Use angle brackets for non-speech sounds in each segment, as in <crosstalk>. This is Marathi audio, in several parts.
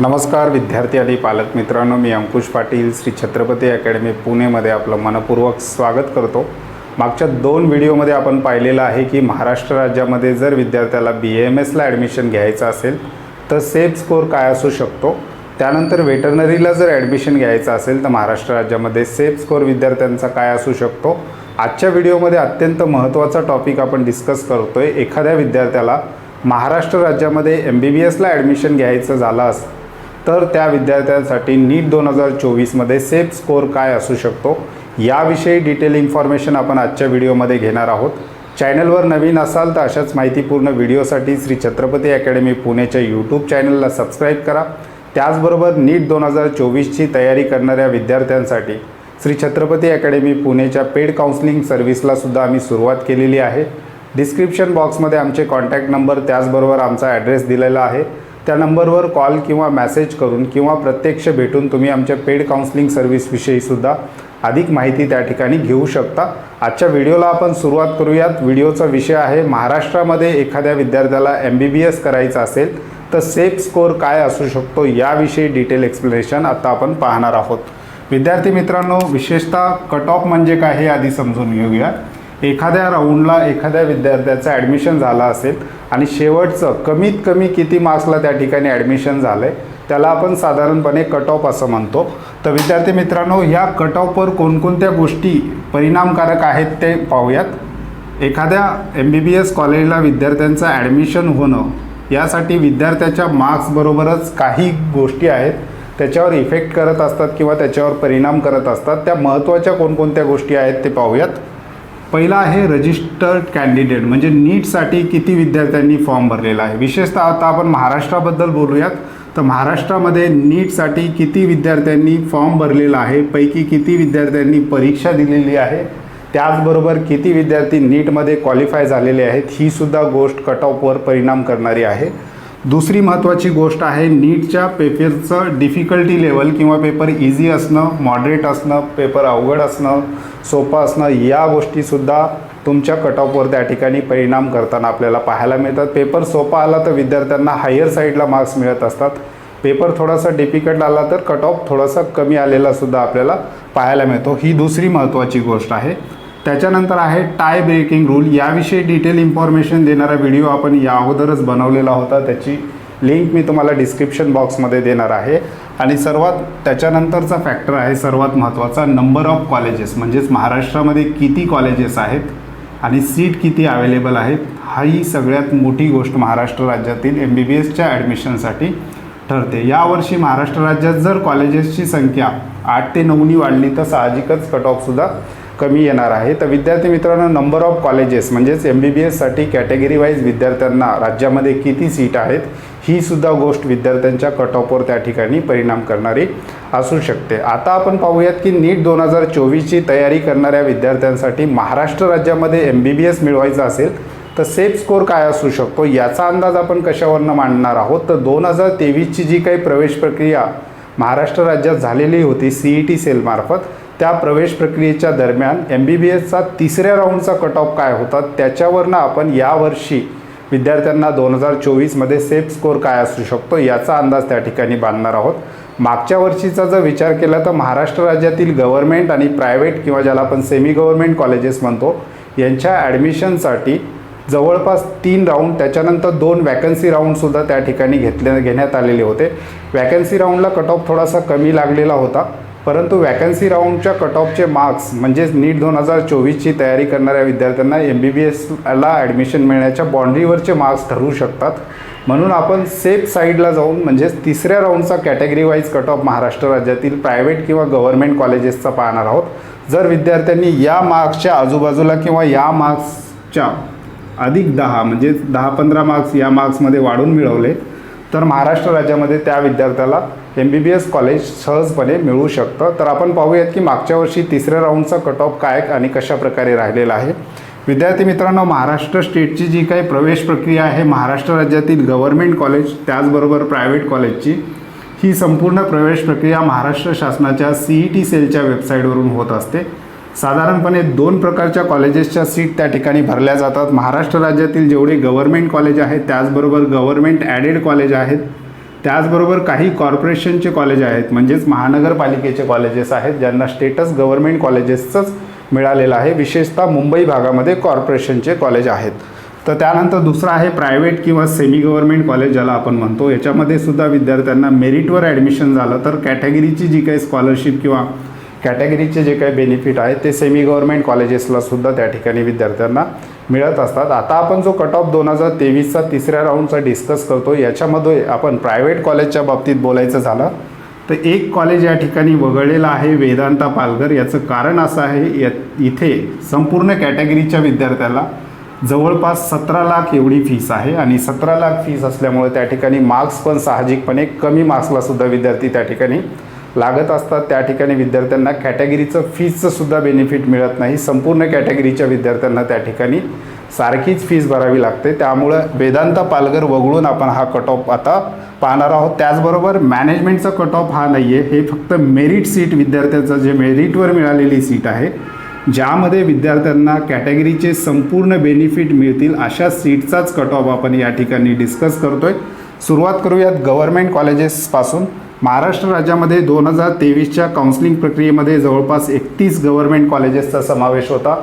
नमस्कार विद्यार्थी आणि पालक मित्रांनो मी अंकुश पाटील श्री छत्रपती अकॅडमी पुणेमध्ये आपलं मनपूर्वक स्वागत करतो. मागच्या दोन व्हिडिओमध्ये आपण पाहिलेलं आहे की महाराष्ट्र राज्यामध्ये जर विद्यार्थ्याला बी एम एसला ॲडमिशन घ्यायचं असेल तर सेफ स्कोर काय असू शकतो? त्यानंतर वेटरनरीला जर ॲडमिशन घ्यायचं असेल तर महाराष्ट्र राज्यामध्ये सेफ स्कोर विद्यार्थ्यांचा काय असू शकतो? आजच्या व्हिडिओमध्ये अत्यंत महत्त्वाचा टॉपिक आपण डिस्कस करतो आहे एखाद्या विद्यार्थ्याला महाराष्ट्र राज्यामध्ये एम बी बी एसला ॲडमिशन घ्यायचं झालं असतं तर त्या विद्यार्थ्यांसाठी नीट दोन हजार चोवीसमध्ये सेफ स्कोर काय असू शकतो याविषयी डिटेल इन्फॉर्मेशन आपण आजच्या व्हिडिओमध्ये घेणार आहोत. चॅनलवर नवीन असाल तर अशाच माहितीपूर्ण व्हिडिओसाठी श्री छत्रपती अकॅडमी पुणेच्या यूट्यूब चॅनलला सबस्क्राईब करा. त्याचबरोबर नीट दोन हजार चोवीसची तयारी करणाऱ्या विद्यार्थ्यांसाठी श्री छत्रपती अकॅडमी पुणेच्या पेड काउन्सिलिंग सर्व्हिसला सुद्धा आम्ही सुरुवात केलेली आहे. डिस्क्रिप्शन बॉक्समध्ये आमचे कॉन्टॅक्ट नंबर त्याचबरोबर आमचा ॲड्रेस दिलेला आहे. त्या नंबरवर कॉल किंवा मॅसेज करून किंवा प्रत्यक्ष भेटून तुम्ही आमच्या पेड काउन्सिलिंग सर्व्हिसविषयीसुद्धा अधिक माहिती त्या ठिकाणी घेऊ शकता. आजच्या व्हिडिओला आपण सुरुवात करूयात. व्हिडिओचा विषय आहे महाराष्ट्रामध्ये एखाद्या विद्यार्थ्याला एम बी बी एस करायचं असेल तर सेफ स्कोर काय असू शकतो याविषयी डिटेल एक्सप्लेनेशन आत्ता आपण पाहणार आहोत. विद्यार्थी मित्रांनो विशेषतः कट ऑफ म्हणजे काय हे आधी समजून घेऊया एखाद्या राऊंडला एखाद्या विद्यार्थ्याचं ॲडमिशन झालं असेल आणि शेवटचं कमीत कमी किती मार्क्सला त्या ठिकाणी ॲडमिशन झालं आहे त्याला आपण साधारणपणे कट ऑफ असं म्हणतो. तर विद्यार्थी मित्रांनो ह्या कट ऑफवर कोणकोणत्या गोष्टी परिणामकारक आहेत ते पाहूयात. एखाद्या एम बी बी एस कॉलेजला विद्यार्थ्यांचं ॲडमिशन होणं यासाठी विद्यार्थ्याच्या मार्क्सबरोबरच काही गोष्टी आहेत. त्याच्यावर इफेक्ट करत असतात किंवा त्याच्यावर परिणाम करत असतात. त्या महत्त्वाच्या कोणकोणत्या गोष्टी आहेत ते पाहूयात. पहिला आहे रजिस्टर्ड कॅन्डिडेट म्हणजे नीटसाठी किती विद्यार्थ्यांनी फॉर्म भरलेला आहे? विशेषतः आता आपण महाराष्ट्राबद्दल बोलूयात. तर महाराष्ट्रामध्ये नीटसाठी किती विद्यार्थ्यांनी फॉर्म भरलेला आहे? पैकी किती विद्यार्थ्यांनी परीक्षा दिलेली आहे? त्याचबरोबर किती विद्यार्थी नीटमध्ये क्वालिफाय झालेले आहेत? ही सुद्धा गोष्ट कट ऑफवर परिणाम करणारी आहे. दुसरी महत्त्वाची गोष्ट आहे नीटच्या पेपरचं डिफिकल्टी लेवल किंवा पेपर इझी असणं मॉडरेट असणं पेपर अवघड असणं सोपं असणं या गोष्टीसुद्धा तुमच्या कट ऑफवर त्या ठिकाणी परिणाम करताना आपल्याला पाहायला मिळतात. पेपर सोपा आला तर विद्यार्थ्यांना हायर साईडला मार्क्स मिळत असतात. पेपर थोडासा डिफिकल्ट आला तर कट ऑफ थोडासा कमी आलेला सुद्धा आपल्याला पाहायला मिळतो. ही दुसरी महत्त्वाची गोष्ट आहे. त्याच्यानंतर आहे टाय ब्रेकिंग रूल याविषयी डिटेल इन्फॉर्मेशन देणारा व्हिडिओ आपण या अगोदरच बनवलेला होता. त्याची लिंक मी तुम्हाला डिस्क्रिप्शन बॉक्समध्ये देणार आहे. आणि सर्वात त्याच्यानंतरचा फॅक्टर आहे सर्वात महत्त्वाचा नंबर ऑफ कॉलेजेस म्हणजेच महाराष्ट्रामध्ये किती कॉलेजेस आहेत आणि सीट किती अवेलेबल आहेत हा ही सगळ्यात मोठी गोष्ट महाराष्ट्र राज्यातील एम बी बी एसच्या ॲडमिशनसाठी ठरते. यावर्षी महाराष्ट्र राज्यात जर कॉलेजेसची संख्या आठ ते नऊनी वाढली तर साहजिकच कट ऑफसुद्धा कमी येणार आहे. तर विद्यार्थी मित्रांनो नंबर ऑफ कॉलेजेस म्हणजेच एम बी बी एससाठी कॅटेगरी वाईज विद्यार्थ्यांना राज्यामध्ये किती सीट आहेत ही सुद्धा गोष्ट विद्यार्थ्यांच्या कट ऑफवर त्या ठिकाणी परिणाम करणारी असू शकते. आता आपण पाहूयात की नीट दोन हजार चोवीसची तयारी करणाऱ्या विद्यार्थ्यांसाठी महाराष्ट्र राज्यामध्ये एम बी बी एस मिळवायचं असेल तर सेफ स्कोर काय असू शकतो? याचा अंदाज आपण कशावरनं मांडणार आहोत? तर दोन हजार तेवीसची जी काही प्रवेश प्रक्रिया महाराष्ट्र राज्यात झालेली होती सी ई टी सेलमार्फत त्या प्रवेश प्रक्रियेच्या दरम्यान एम बी बी एसचा तिसऱ्या राऊंडचा कट ऑफ काय होता? त्याच्यावरनं आपण यावर्षी विद्यार्थ्यांना दोन हजार चोवीसमध्ये सेफ स्कोर काय असू शकतो याचा अंदाज त्या ठिकाणी बांधणार आहोत. मागच्या वर्षीचा जर विचार केला तर महाराष्ट्र राज्यातील गव्हर्मेंट आणि प्रायव्हेट किंवा ज्याला आपण सेमी गव्हर्मेंट कॉलेजेस म्हणतो यांच्या ॲडमिशनसाठी जवळपास तीन राऊंड त्याच्यानंतर दोन वॅकन्सी राऊंडसुद्धा त्या ठिकाणी घेतले घेण्यात आलेले होते. वॅकन्सी राऊंडला कट ऑफ थोडासा कमी लागलेला होता. परंतु वॅकन्सी राऊंडच्या कट ऑफचे मार्क्स म्हणजेच नीट दोन हजार चोवीसची तयारी करणाऱ्या विद्यार्थ्यांना एम बी बी एसला ॲडमिशन मिळण्याच्या बाँड्रीवरचे मार्क्स ठरवू शकतात. म्हणून आपण सेफ साईडला जाऊन म्हणजेच तिसऱ्या राऊंडचा category wise cut off Maharashtra राज्यातील प्रायव्हेट किंवा गव्हर्मेंट कॉलेजेसचा पाहणार आहोत. जर विद्यार्थ्यांनी या मार्क्सच्या आजूबाजूला किंवा या मार्क्सच्या अधिक दहा म्हणजे दहा पंधरा मार्क्स या मार्क्समध्ये वाढून मिळवले तर महाराष्ट्र राज्यामध्ये त्या विद्यार्थ्याला M B B S college सहजपणे मिळू शकतं. तर आपण पाहूयात की मागच्या वर्षी तिसऱ्या राऊंडचा कट ऑफ काय आणि कशा प्रकारे राहिलेला आहे. विद्यार्थी मित्रांनो महाराष्ट्र स्टेटची जी काही प्रवेश प्रक्रिया आहे महाराष्ट्र राज्यातील गव्हर्मेंट कॉलेज त्याचबरोबर प्रायव्हेट कॉलेजची ही संपूर्ण प्रवेश प्रक्रिया महाराष्ट्र शासनाच्या सी ई टी सेलच्या वेबसाईटवरून होत असते. साधारणपणे दोन प्रकारच्या कॉलेजेसच्या सीट त्या ठिकाणी भरल्या जातात. महाराष्ट्र राज्यातील जेवढे गव्हर्मेंट कॉलेज आहेत त्याचबरोबर गव्हर्मेंट ॲडेड कॉलेज आहेत त्याचबरोबर काही कॉर्पोरेशनचे कॉलेज आहेत म्हणजेच महानगरपालिकेचे कॉलेजेस आहेत ज्यांना स्टेटस गव्हर्मेंट कॉलेजेसचंच मिळालेलं आहे. विशेषतः मुंबई भागामध्ये कॉर्पोरेशनचे कॉलेज आहेत. तर त्यानंतर दुसरं आहे प्रायव्हेट किंवा सेमी गव्हर्मेंट कॉलेज ज्याला आपण म्हणतो. याच्यामध्ये सुद्धा विद्यार्थ्यांना मेरिटवर ॲडमिशन झालं तर कॅटेगरीची जी काही स्कॉलरशिप किंवा कॅटेगरीचे जे काही बेनिफिट आहेत ते सेमी गव्हर्मेंट कॉलेजेसला सुद्धा त्या ठिकाणी विद्यार्थ्यांना मिळत असतात. आता आपण जो कट ऑफ दोन हजार तेवीसचा तिसऱ्या राऊंडचा डिस्कस करतो याच्यामध्ये आपण प्रायव्हेट कॉलेजच्या बाबतीत बोलायचं झालं तर एक कॉलेज या ठिकाणी वगळलेलं आहे वेदांता पालघर. याचं कारण असं आहे या इथे संपूर्ण कॅटेगरीच्या विद्यार्थ्याला जवळपास सतरा लाख एवढी फीस आहे आणि सतरा लाख फीस असल्यामुळे त्या ठिकाणी मार्क्स पण साहजिकपणे कमी मार्क्सला सुद्धा विद्यार्थी त्या ठिकाणी लागत असतात त्या ठिकाणी विद्यार्थ्यांना कॅटेगरीचं फीजचं सुद्धा बेनिफिट मिळत नाही. संपूर्ण कॅटेगरीच्या विद्यार्थ्यांना त्या ठिकाणी सारखीच फीज भरावी लागते. त्यामुळं वेदांता पालघर वगळून आपण हा कट ऑफ आता पाहणार आहोत. त्याचबरोबर मॅनेजमेंटचा कट ऑफ हा नाही आहे हे फक्त मेरिट सीट विद्यार्थ्यांचं जे मेरिटवर मिळालेली सीट आहे ज्यामध्ये विद्यार्थ्यांना कॅटेगरीचे संपूर्ण बेनिफिट मिळतील अशा सीटचाच कट ऑफ आपण या ठिकाणी डिस्कस करतोय. सुरुवात करूयात गव्हर्मेंट कॉलेजेसपासून महाराष्ट्र राज्यामध्ये दोन हजार तेवीसच्या काउन्सिलिंग प्रक्रियेमध्ये जवळपास एकतीस गव्हर्मेंट कॉलेजेसचा समावेश होता.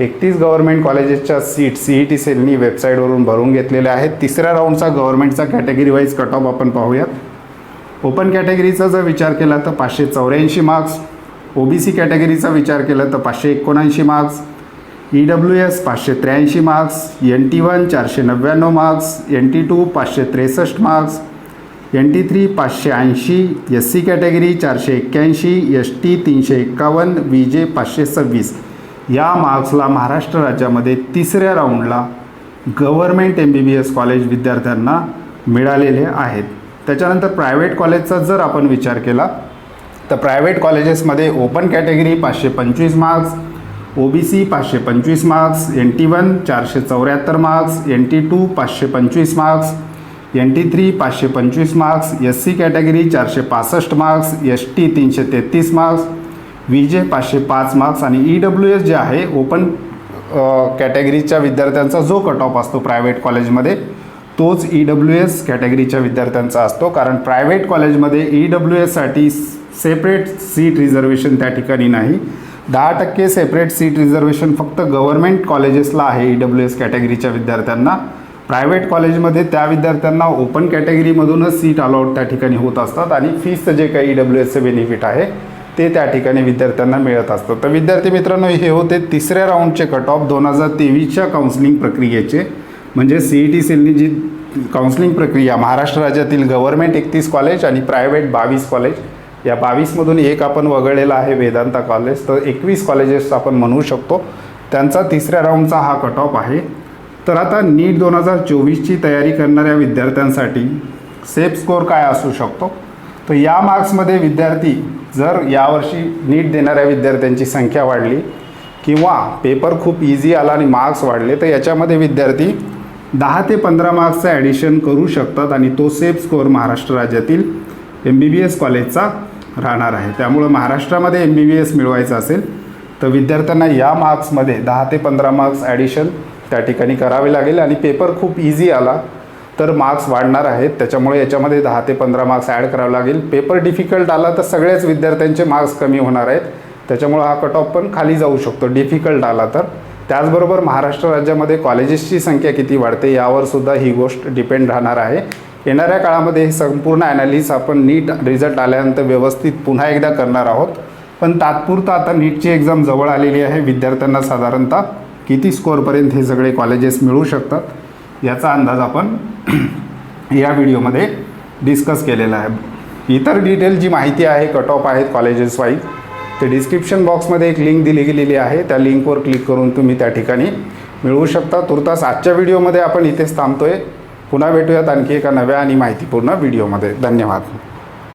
एकतीस गव्हर्मेंट कॉलेजेसच्या सीट सी ई टी सेलनी वेबसाईटवरून भरून घेतलेल्या आहेत. तिसऱ्या राऊंडचा गव्हर्मेंटचा कॅटेगरी वाईज कट ऑफ आपण पाहूयात. ओपन कॅटेगरीचा जर विचार केला तर पाचशे चौऱ्याऐंशी मार्क्स ओ बी सी कॅटेगरीचा विचार केला तर पाचशे एकोणऐंशी मार्क्स ई डब्ल्यू एस पाचशे त्र्याऐंशी मार्क्स एन टी वन चारशे नव्याण्णव मार्क्स एन टी टू पाचशे त्रेसष्ट मार्क्स एन टी थ्री पाचशे ऐंशी एस सी कॅटेगरी चारशे एक्क्याऐंशी एस टी तीनशे एक्कावन्न वी जे पाचशे सव्वीस. या मार्क्सला महाराष्ट्र राज्यामध्ये तिसऱ्या राऊंडला government M B B S college विद्यार्थ्यांना मिळालेले आहेत. त्याच्यानंतर प्रायव्हेट कॉलेजचा जर आपण विचार केला तर प्रायव्हेट कॉलेजेसमध्ये ओपन कॅटेगरी पाचशे पंचवीस मार्क्स ओ बी सी पाचशे पंचवीस मार्क्स एन टी वन चारशे चौऱ्याहत्तर मार्क्स एन टी टू पाचशे पंचवीस मार्क्स एन टी थ्री पाचशे पंचवीस मार्क्स एस सी कॅटेगरी चारशे पासष्ट मार्क्स एस टी तीनशे तेहतीस मार्क्स व्ही जे पाचशे पाच मार्क्स आणि ई डब्ल्यू एस जे आहे ओपन कॅटेगरीच्या विद्यार्थ्यांचा जो कट ऑफ असतो प्रायव्हेट कॉलेजमध्ये तोच ई डब्ल्यू एस कॅटेगरीच्या विद्यार्थ्यांचा असतो. कारण प्रायव्हेट कॉलेजमध्ये ई डब्ल्यू एससाठी सेपरेट सीट रिझर्वेशन त्या ठिकाणी नाही. दहा टक्के सेपरेट सीट रिझर्वेशन फक्त गव्हर्मेंट कॉलेजेसला आहे ई डब्ल्यू एस कॅटेगरीच्या विद्यार्थ्यांना. प्रायव्हेट कॉलेजमध्ये त्या विद्यार्थ्यांना ओपन कॅटेगरीमधूनच सीट अलॉट त्या ठिकाणी होत असतात आणि फीसचं जे काही ई डब्ल्यू एसचं बेनिफिट आहे ते त्या ठिकाणी विद्यार्थ्यांना मिळत असतं. तर विद्यार्थी मित्रांनो हे होते तिसऱ्या राऊंडचे कट ऑफ दोन हजार तेवीसच्या काउन्सिलिंग प्रक्रियेचे. म्हणजे सी ई टी सेलनी जी काउन्सिलिंग प्रक्रिया महाराष्ट्र राज्यातील गव्हर्मेंट एकतीस कॉलेज आणि प्रायव्हेट बावीस कॉलेज या बावीसमधून एक आपण वगळलेला आहे वेदांता कॉलेज तर एकवीस कॉलेजेस आपण म्हणू शकतो. त्यांचा तिसऱ्या राऊंडचा हा कट ऑफ आहे. तर आता नीट दोन हजार चोवीसची तयारी करणाऱ्या विद्यार्थ्यांसाठी सेफ स्कोअर काय असू शकतो? तर या मार्क्समध्ये विद्यार्थी जर यावर्षी नीट देणाऱ्या विद्यार्थ्यांची संख्या वाढली किंवा पेपर खूप इझी आला आणि मार्क्स वाढले तर याच्यामध्ये विद्यार्थी दहा ते पंधरा मार्क्सचं ॲडिशन करू शकतात आणि तो सेफ स्कोअर महाराष्ट्र राज्यातील एम बी बी एस कॉलेजचा राहणार आहे. त्यामुळं महाराष्ट्रामध्ये एम बी बी एस मिळवायचं असेल तर विद्यार्थ्यांना या मार्क्समध्ये दहा ते पंधरा मार्क्स ॲडिशन त्या ठिकाणी करावे लागेल आणि पेपर खूप इझी आला तर मार्क्स वाढणार आहेत. त्याच्यामुळे याच्यामध्ये दहा ते पंधरा मार्क्स ॲड करावं लागेल. पेपर डिफिकल्ट आला तर सगळ्याच विद्यार्थ्यांचे मार्क्स कमी होणार आहेत. त्याच्यामुळं हा कट ऑफ पण खाली जाऊ शकतो. डिफिकल्ट आला तर. त्याचबरोबर महाराष्ट्र राज्यामध्ये कॉलेजेसची संख्या किती वाढते यावर सुद्धा ही गोष्ट डिपेंड राहणार आहे. येणाऱ्या काळामध्ये हे संपूर्ण ॲनालिस आपण नीट रिझल्ट आल्यानंतर व्यवस्थित पुन्हा एकदा करणार आहोत. पण तात्पुरतं आता नीटची एक्झाम जवळ आलेली आहे. विद्यार्थ्यांना साधारणतः किती स्कोअरपर्यंत हे सगळे कॉलेजेस मिळू शकतात याचा अंदाज आपण <clears throat> या व्हिडिओमध्ये डिस्कस केलेला आहे. इतर डिटेल जी माहिती आहे कट ऑफ आहेत कॉलेजेस वाईज ते डिस्क्रिप्शन बॉक्समध्ये एक लिंक दिली गेलेली आहे. त्या लिंकवर क्लिक करून तुम्ही त्या ठिकाणी मिळवू शकता. तुर्तास आजच्या व्हिडिओमध्ये आपण इथेच थांबतोय. पुन्हा भेटूयात आणखी एका नव्या आणि माहितीपूर्ण व्हिडिओमध्ये. धन्यवाद.